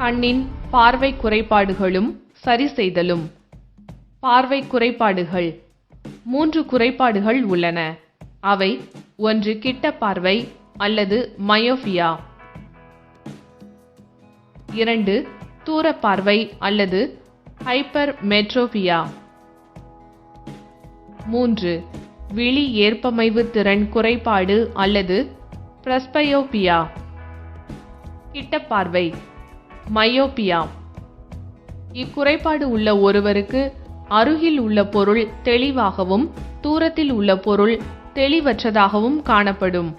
கண்ணின் பார்வை குறைபாடுகளும் சரி செய்தலும். பார்வை குறைபாடுகள். மூன்று குறைபாடுகள் உள்ளன. அவை ஒன்று கிட்ட பார்வை அல்லது மயோபியா இரண்டு தூர பார்வை அல்லது ஹைப்பர் மெட்ரோபியா மூன்று விழி ஏற்பமைவு திறன் குறைபாடு அல்லது பிரஸ்பயோபியா கிட்ட பார்வை. மயோபியா. இக்குறைபாடு உள்ள ஒருவருக்கு அருகில் உள்ள பொருள் தெளிவாகவும் தூரத்தில் உள்ள பொருள் தெளிவற்றதாகவும் காணப்படும்.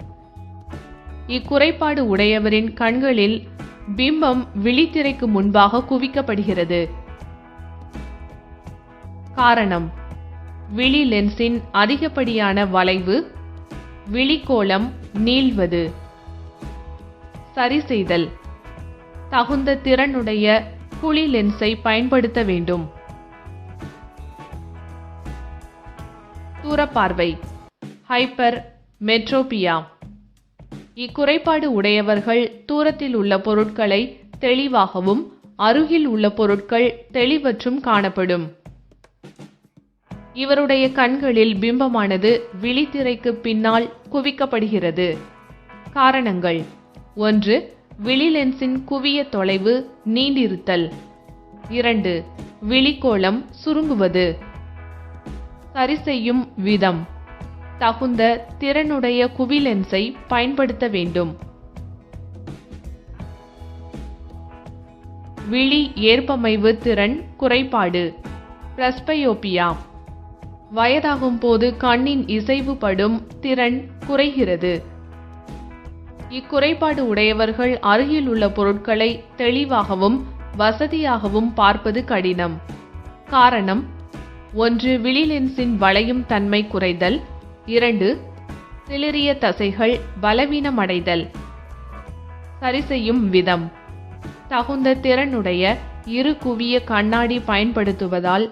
இக்குறைபாடு உடையவரின் கண்களில் பிம்பம் விழித்திரைக்கு முன்பாக குவிக்கப்படுகிறது. காரணம் விழி லென்ஸின் அதிகப்படியான வளைவு விழிக்கோளம் நீள்வது. சரி செய்தல் தகுந்த திறனுடைய குழி லென்ஸை பயன்படுத்த வேண்டும். தூரப்பார்வை. ஹைப்பர் மெட்ரோபியா இக்குறைபாடு உடையவர்கள் தூரத்தில் உள்ள பொருட்களை தெளிவாகவும் அருகில் உள்ள பொருட்கள் தெளிவற்றும் காணப்படும். இவருடைய கண்களில் பிம்பமானது விழித்திரைக்கு பின்னால் குவிக்கப்படுகிறது. காரணங்கள். ஒன்று விழிலென்சின் குவிய தொலைவு நீண்டிருத்தல். இரண்டு விழிக்கோளம் சுருங்குவது. சரி செய்யும் விதம். தகுந்த திறனுடைய குவி லென்ஸை பயன்படுத்த வேண்டும். விழி ஏற்பமைவு திறன் குறைபாடு. பிரஸ்பயோபியா வயதாகும் போது கண்ணின் இசைவுபடும் திறன் குறைகிறது. இக்குறைபாடு உடையவர்கள் அருகில் உள்ள பொருட்களை தெளிவாகவும் வசதியாகவும் பார்ப்பது கடினம். காரணம் ஒன்று விழிலென்ஸின் வளையும் தன்மை குறைதல். இரண்டு சிலிரிய தசைகள் பலவீனமடைதல். சரி செய்யும் விதம். தகுந்த திறனுடைய இரு குவிய கண்ணாடி பயன்படுத்துவதால்